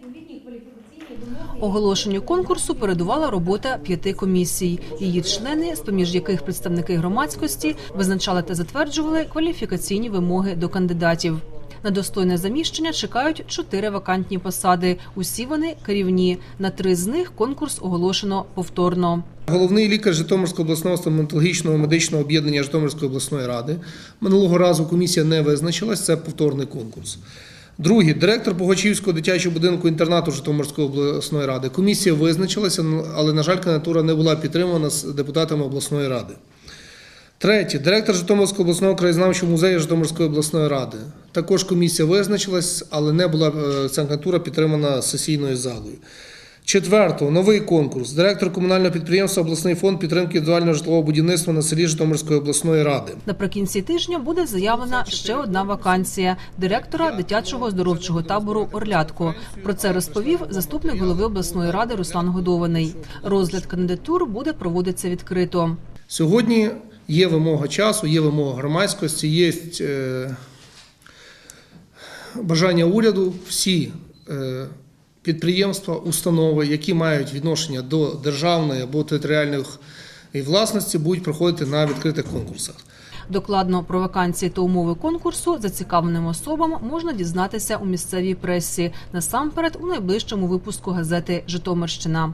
відповідні кваліфікаційні вимоги. Оголошенню конкурсу передувала робота п'яти комісій. Її члени, з поміж яких представники громадськості, визначали та затверджували кваліфікаційні вимоги до кандидатів. На достойне заміщення чекають чотири вакантні посади. Усі вони керівні. На три з них конкурс оголошено повторно. Головний лікар Житомирського обласного стоматологічного медичного об'єднання Житомирської обласної ради. Минулого разу комісія не визначилась, це повторний конкурс. Другий директор Погачівського дитячого будинку інтернату Житомирської обласної ради. Комісія визначилася, але, на жаль, кандидатура не була підтримана з депутатами обласної ради. Третє директор Житомирського обласного краєзнавчого музею Житомирської обласної ради. Також комісія визначилась, але не була е, ця кандидатура підтримана сесійною залою. Четверто, новий конкурс. Директор комунального підприємства обласний фонд підтримки індивідуального житлового будівництва на селі Житомирської обласної ради. Наприкінці тижня буде заявлена ще одна вакансія директора дитячого оздоровчого табору Орлятко. Про це розповів заступник голови обласної ради Руслан Годований. Розгляд кандидатур буде проводитися відкрито. Сьогодні є вимога часу, є вимога громадськості, є е, бажання уряду. Всі е, підприємства, установи, які мають відношення до державної або територіальної власності, будуть проходити на відкритих конкурсах. Докладно про вакансії та умови конкурсу зацікавленим особам можна дізнатися у місцевій пресі насамперед у найближчому випуску газети Житомирщина.